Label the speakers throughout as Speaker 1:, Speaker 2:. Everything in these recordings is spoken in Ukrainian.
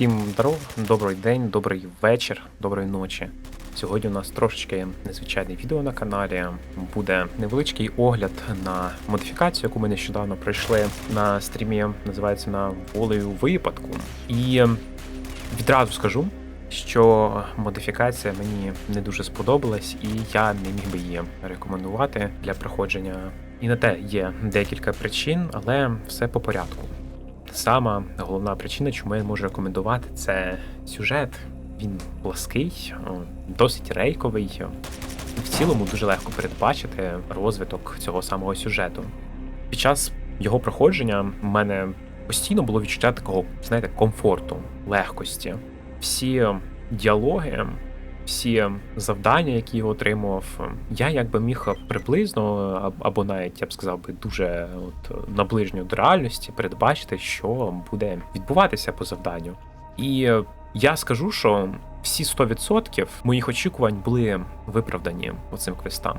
Speaker 1: Всім здоров, добрий день, добрий вечір, доброї ночі. Сьогодні у нас трошечки незвичайне відео на каналі. Буде невеличкий огляд на модифікацію, яку ми нещодавно пройшли на стрімі. Називається на волею випадку. І відразу скажу, що модифікація мені не дуже сподобалась, і я не міг би її рекомендувати для проходження. І на те є декілька причин, але все по порядку. Сама головна причина, чому я можу рекомендувати, це сюжет. Він плаский, досить рейковий. В цілому дуже легко передбачити розвиток цього самого сюжету. Під час його проходження в мене постійно було відчуття такого, знаєте, комфорту, легкості. Всі діалоги, всі завдання, які я отримував, я якби міг приблизно, або навіть я б сказав би дуже от наближньо до реальності передбачити, що буде відбуватися по завданню. І я скажу, що всі 100% моїх очікувань були виправдані оцим квестам.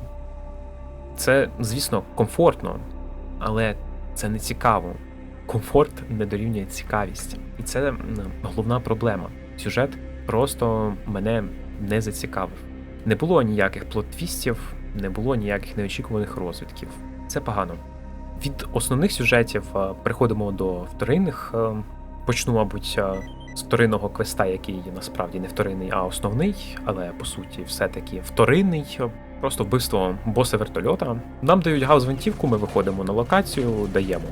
Speaker 1: Це, звісно, комфортно, але це не цікаво. Комфорт не дорівнює цікавість. І це головна проблема. Сюжет просто мене не зацікавив. Не було ніяких плот-твістів, не було ніяких неочікуваних розвитків. Це погано. Від основних сюжетів е, переходимо до вторинних. Е, Почну, мабуть, е, з вторинного квеста, який насправді не вторинний, а основний, але по суті, все-таки вторинний. Просто вбивство боса вертольота. Нам дають гаус-винтівку, ми виходимо на локацію, даємо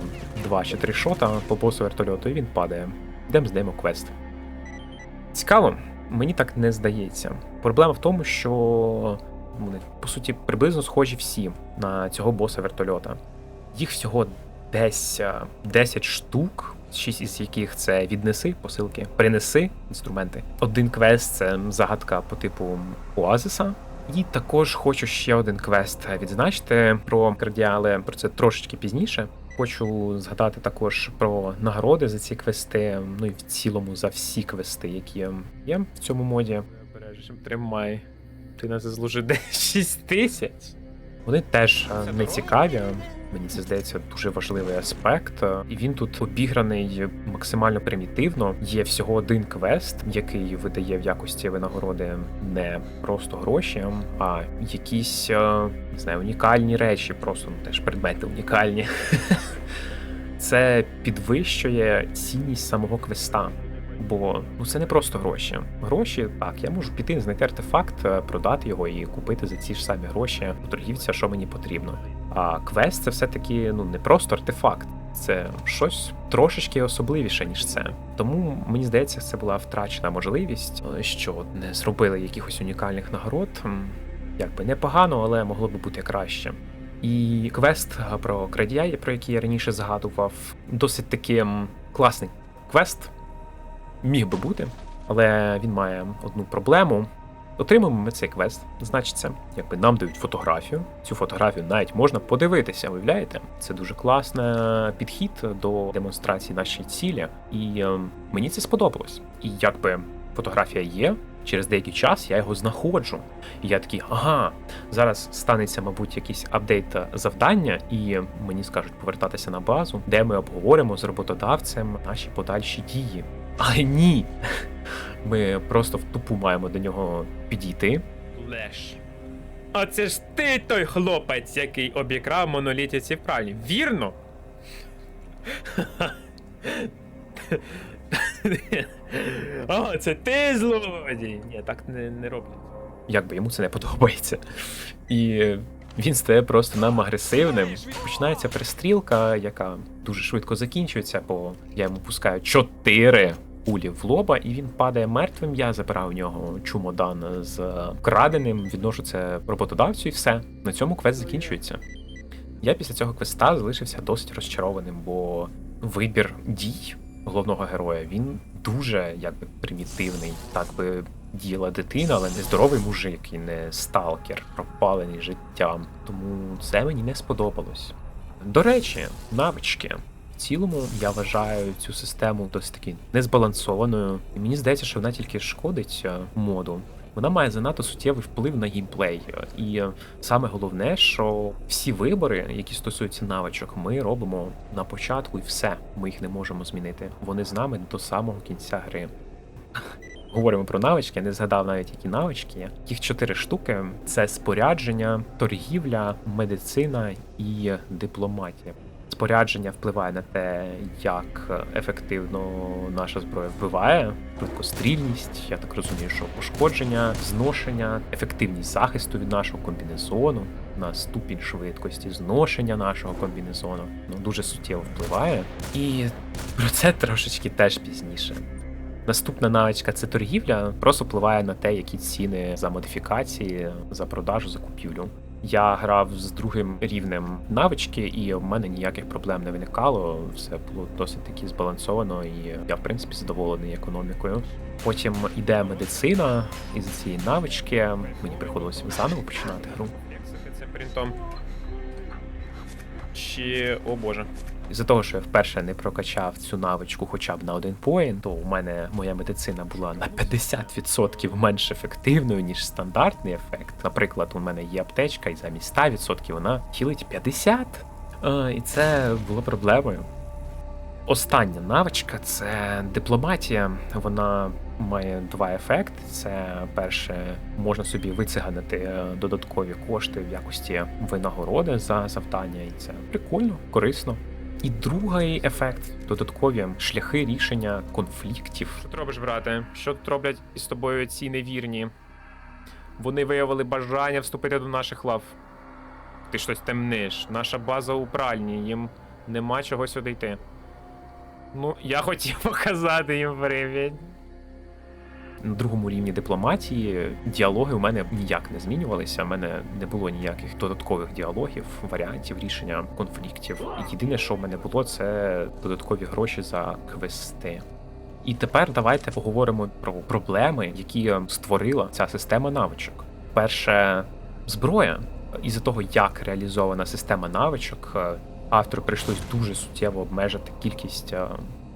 Speaker 1: два чи три шота по босу вертольоту, і він падає. Йдемо здаємо квест. Цікаво, мені так не здається. Проблема в тому, що вони, по суті, приблизно схожі всі на цього боса вертольота. Їх всього десь е, 10 штук, 6 із яких це віднеси посилки, принеси інструменти. Один квест це загадка по типу Оазиса. І також хочу ще один квест відзначити про крадія, але про це трошечки пізніше. Хочу згадати також про нагороди за ці квести, ну і в цілому за всі квести, які є в цьому моді. Бережем, тримай. Ти нас заслужив десь 6 тисяч. Вони теж е, не цікаві. Мені це здається дуже важливий аспект, і він тут обіграний максимально примітивно. Є всього один квест, який видає в якості винагороди не просто гроші, а якісь е, не знаю, унікальні речі, просто ну, теж предмети унікальні. Це підвищує цінність самого квеста. Бо ну це не просто гроші. Гроші, так, я можу піти, знайти артефакт, е, продати його і купити за ці ж самі гроші у торгівця, що мені потрібно. А квест це все-таки ну не просто артефакт, це щось трошечки особливіше, ніж це. Тому мені здається, це була втрачена можливість, е, що не зробили якихось унікальних нагород. Якби непогано, але могло би бути краще. І квест е, про крадія, про який я раніше згадував, досить таки класний квест. Міг би бути, але він має одну проблему. Отримаємо ми цей квест, значиться, якби нам дають фотографію. Цю фотографію навіть можна подивитися, уявляєте? Це дуже класний підхід до демонстрації нашої цілі, і е, мені це сподобалось. І якби фотографія є, через деякий час я його знаходжу. І я такий, ага, зараз станеться, мабуть, якийсь апдейт завдання, і мені скажуть повертатися на базу, де ми обговоримо з роботодавцем наші подальші дії. Але ні. Ми просто в тупу маємо до нього підійти. Леш. А це ж ти той хлопець, який обікрав монолітівців пральні. Вірно? О, це ти злодій! Ні, так не, не роблять. Якби йому це не подобається. І він стає просто нам агресивним. Починається пристрілка, яка дуже швидко закінчується, бо я йому пускаю чотири кулі в лоба, і він падає мертвим. Я забираю у нього чумодан з краденим, відношу це роботодавцю, і все. На цьому квест закінчується. Я після цього квеста залишився досить розчарованим, бо вибір дій головного героя він дуже якби примітивний. Так би діяла дитина, але не здоровий мужик і не сталкер, пропалений життям. Тому це мені не сподобалось. До речі, навички. Цілому я вважаю цю систему досить таки незбалансованою, і мені здається, що вона тільки шкодить е, моду. Вона має занадто суттєвий вплив на геймплей. І саме головне, що всі вибори, які стосуються навичок, ми робимо на початку і все. Ми їх не можемо змінити. Вони з нами до самого кінця гри. говоримо про навички, я не згадав навіть які навички. Їх чотири штуки: це спорядження, торгівля, медицина і дипломатія. Спорядження впливає на те, як ефективно наша зброя вбиває, швидкострільність, я так розумію, що пошкодження, зношення, ефективність захисту від нашого комбінезону, на ступінь швидкості зношення нашого комбінезону. Ну дуже суттєво впливає. І про це трошечки теж пізніше. Наступна навичка це торгівля, просто впливає на те, які ціни за модифікації, за продажу, за купівлю. Я грав з другим рівнем навички, і в мене ніяких проблем не виникало. Все було досить таки збалансовано, і я, в принципі, задоволений економікою. Потім іде медицина, і за цієї навички мені приходилося заново починати гру. Як це принтом? Чи о боже. Із-за того, що я вперше не прокачав цю навичку хоча б на один поінт, то у мене моя медицина була на 50% менш ефективною, ніж стандартний ефект. Наприклад, у мене є аптечка, і замість 100% вона хілить 50%. Е, і це було проблемою. Остання навичка це дипломатія. Вона має два ефекти. Це перше, можна собі вициганити е, додаткові кошти в якості винагороди за завдання, і це прикольно, корисно. І другий ефект додаткові шляхи рішення конфліктів. Що ти робиш, брате? Що роблять із тобою ці невірні? Вони виявили бажання вступити до наших лав. Ти щось темниш. Наша база у пральні, їм нема чого сюди йти. Ну, я хотів показати їм привід. На другому рівні дипломатії діалоги у мене ніяк не змінювалися. У мене не було ніяких додаткових діалогів, варіантів рішення конфліктів. Єдине, що в мене було, це додаткові гроші за квести. І тепер давайте поговоримо про проблеми, які створила ця система навичок. Перше, зброя. Із-за того, як реалізована система навичок, автору прийшлось дуже суттєво обмежити кількість е,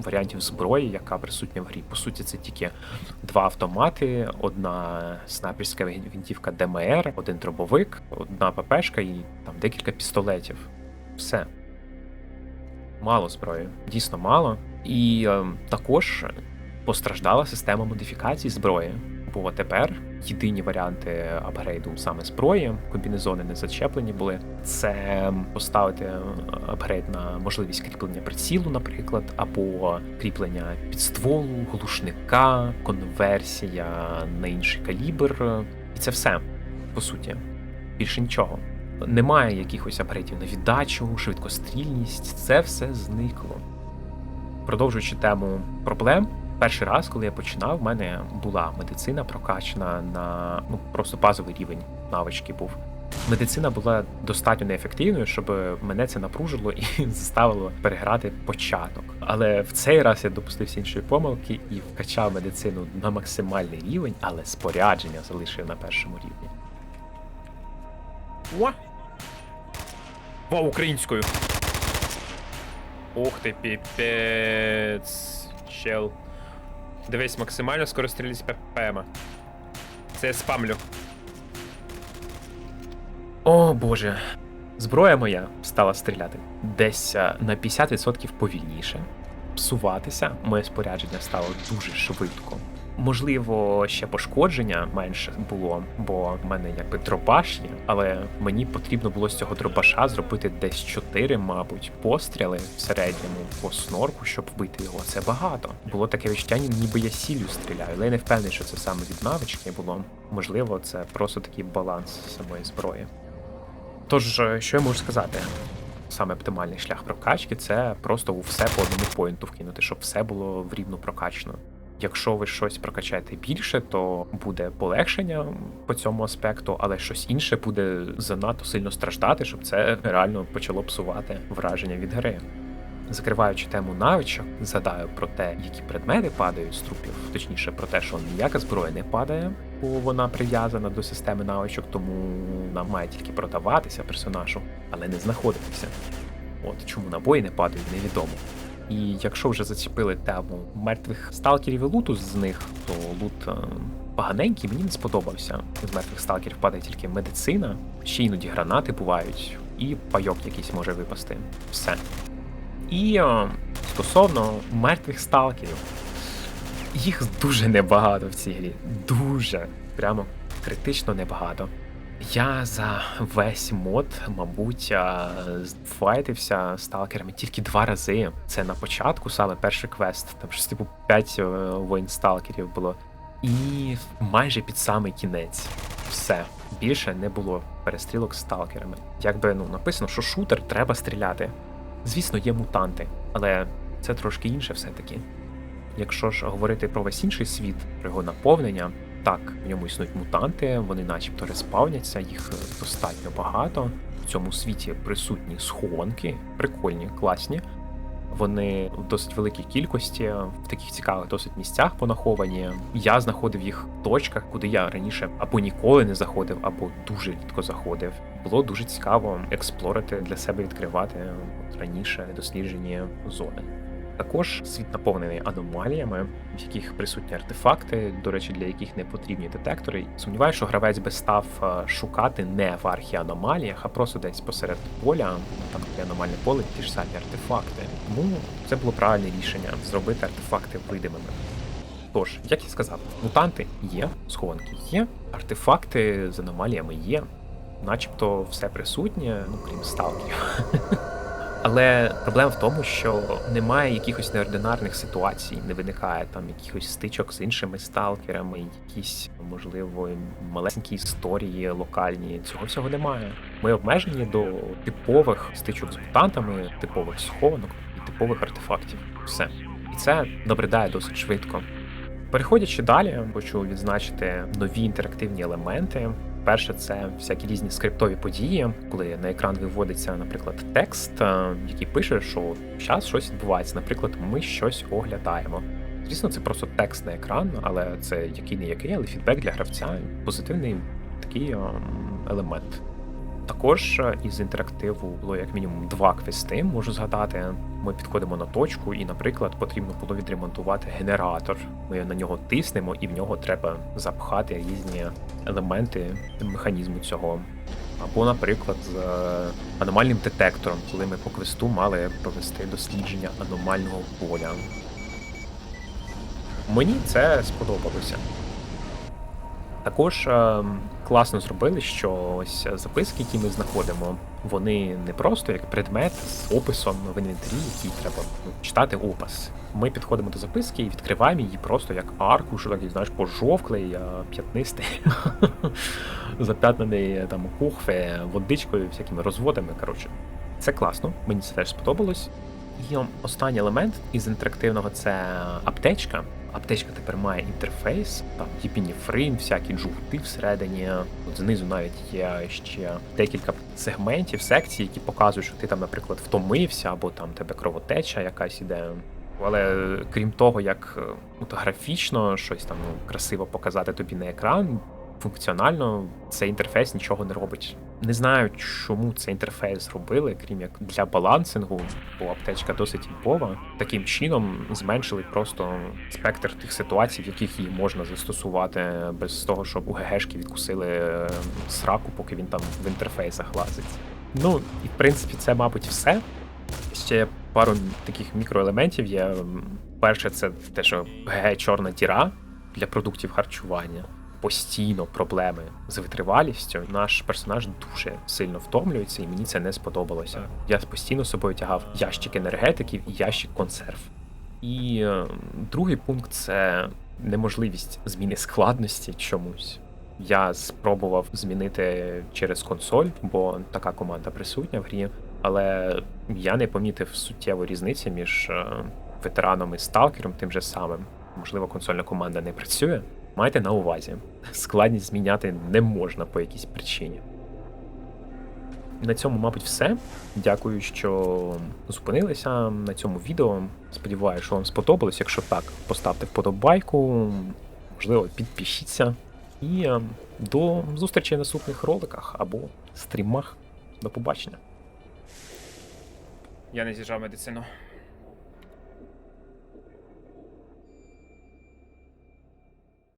Speaker 1: варіантів зброї, яка присутня в грі. По суті, це тільки два автомати, одна снайперська гвинтівка ДМР, один дробовик, одна ППшка і там декілька пістолетів. Все. Мало зброї, дійсно мало. І е, також постраждала система модифікацій зброї. Бо тепер єдині варіанти апгрейду саме зброї, комбінезони не зачеплені були. Це поставити апгрейд на можливість кріплення прицілу, наприклад, або кріплення підстволу, глушника, конверсія на інший калібр. І це все по суті. Більше нічого. Немає якихось апгрейдів на віддачу, швидкострільність. Це все зникло. Продовжуючи тему проблем. Перший раз, коли я починав, в мене була медицина прокачана на ну просто базовий рівень навички був. Медицина була достатньо неефективною, щоб мене це напружило і заставило переграти початок. Але в цей раз я допустився іншої помилки і вкачав медицину на максимальний рівень, але спорядження залишив на першому рівні. О! Українською. Ух ти, піпець. Чел. Дивись, максимально скорострільність ППМ. Це я спамлю. О боже. Зброя моя стала стріляти десь на 50% повільніше. Псуватися, моє спорядження стало дуже швидко. Можливо, ще пошкодження менше було, бо в мене якби дробаш є, але мені потрібно було з цього дробаша зробити десь 4, мабуть, постріли в середньому по снорку, щоб вбити його. Це багато. Було таке відчуття, ніби я сіллю стріляю, але я не впевнений, що це саме від навички було. Можливо, це просто такий баланс самої зброї. Тож, що я можу сказати? Саме оптимальний шлях прокачки це просто у все по одному поінту вкинути, щоб все було в рівну прокачано. Якщо ви щось прокачаєте більше, то буде полегшення по цьому аспекту, але щось інше буде занадто сильно страждати, щоб це реально почало псувати враження від гри. Закриваючи тему навичок, згадаю про те, які предмети падають з трупів, точніше про те, що ніяка зброя не падає, бо вона прив'язана до системи навичок, тому вона має тільки продаватися персонажу, але не знаходитися. От чому набої не падають, невідомо. І якщо вже зачепили тему мертвих сталкерів і луту з них, то лут е, поганенький мені не сподобався. З мертвих сталкерів падає тільки медицина, ще іноді гранати бувають, і пайок якийсь може випасти. Все. І е, стосовно мертвих сталкерів. Їх дуже небагато в цій грі. Дуже. Прямо критично небагато. Я за весь мод, мабуть, файтився сталкерами тільки два рази. Це на початку, саме перший квест. Там щось типу 5 воїн сталкерів було. І майже під самий кінець. Все. Більше не було перестрілок з сталкерами. Якби ну написано, що шутер треба стріляти. Звісно, є мутанти, але це трошки інше все-таки. Якщо ж говорити про весь інший світ, про його наповнення, так, в ньому існують мутанти, вони начебто респавняться, їх е, достатньо багато. В цьому світі присутні схованки, прикольні, класні. Вони в досить великій кількості, в таких цікавих досить місцях понаховані. Я знаходив їх в точках, куди я раніше або ніколи не заходив, або дуже рідко заходив. Було дуже цікаво експлорити для себе відкривати раніше недосліджені зони. Також світ наповнений аномаліями, в яких присутні артефакти, до речі, для яких не потрібні детектори. Сумніваюся, що гравець би став е, шукати не в архіаномаліях, а просто десь посеред поля, там де аномальне поле, ті ж самі артефакти. Тому це було правильне рішення зробити артефакти видимими. Тож, як я сказав, мутанти є, схованки є, артефакти з аномаліями є, начебто все присутнє, ну крім сталкерів. Але проблема в тому, що немає якихось неординарних ситуацій, не виникає там якихось стичок з іншими сталкерами, якісь, можливо, малесенькі історії локальні. Цього всього немає. Ми обмежені до типових стичок з мутантами, типових схованок і типових артефактів. Все. І це набридає досить швидко. Переходячи далі, хочу відзначити нові інтерактивні елементи. Перше, це всякі різні скриптові події, коли на екран виводиться, наприклад, текст, е, який пише, що зараз щось відбувається. Наприклад, ми щось оглядаємо. Звісно, це просто текст на екран, але це який не який, але фідбек для гравця позитивний такий ем, елемент. Також е, із інтерактиву було як мінімум два квести, можу згадати. Ми підходимо на точку, і, наприклад, потрібно було відремонтувати генератор. Ми на нього тиснемо, і в нього треба запхати різні елементи механізму цього. Або, наприклад, з е, аномальним детектором, коли ми по квесту мали провести дослідження аномального поля. Мені це сподобалося. Також е, класно зробили, що ось записки, які ми знаходимо, вони не просто як предмет з описом в інвентарі, який треба ну, читати опис. Ми підходимо до записки і відкриваємо її просто як аркуш, такий, знаєш, пожовклий, п'ятнистий, зап'ятнений е, там кухве, водичкою, всякими розводами. Коротше, це класно, мені це теж сподобалось. І останній елемент із інтерактивного це аптечка. Аптечка тепер має інтерфейс, там є пініфрейм, всякі джгути всередині. От знизу навіть є ще декілька сегментів, секцій, які показують, що ти там, наприклад, втомився, або там тебе кровотеча якась іде. Але крім того, як е, от, графічно щось там ну, красиво показати тобі на екран, функціонально цей інтерфейс нічого не робить. Не знаю, чому цей інтерфейс зробили, крім як для балансингу, бо аптечка досить імпова. Таким чином зменшили просто спектр тих ситуацій, в яких її можна застосувати без того, щоб у ГГшки відкусили е, сраку, поки він там в інтерфейсах лазить. Ну, і в принципі, це, мабуть, все. Ще пару таких мікроелементів є. Перше, це те, що ГГ чорна діра для продуктів харчування. Постійно проблеми з витривалістю. Наш персонаж дуже сильно втомлюється, і мені це не сподобалося. Я постійно з собою тягав ящик енергетиків і ящик консерв. І е, другий пункт це неможливість зміни складності чомусь. Я спробував змінити через консоль, бо така команда присутня в грі, але я не помітив суттєву різниці між е, ветераном і сталкером тим же самим. Можливо, консольна команда не працює. Майте на увазі, складність зміняти не можна по якійсь причині. На цьому, мабуть, все. Дякую, що зупинилися на цьому відео. Сподіваюся, що вам сподобалось. Якщо так, поставте вподобайку, можливо, підпишіться. І е, до зустрічі в наступних роликах або стрімах. До побачення.
Speaker 2: Я не з'їжджав медицину.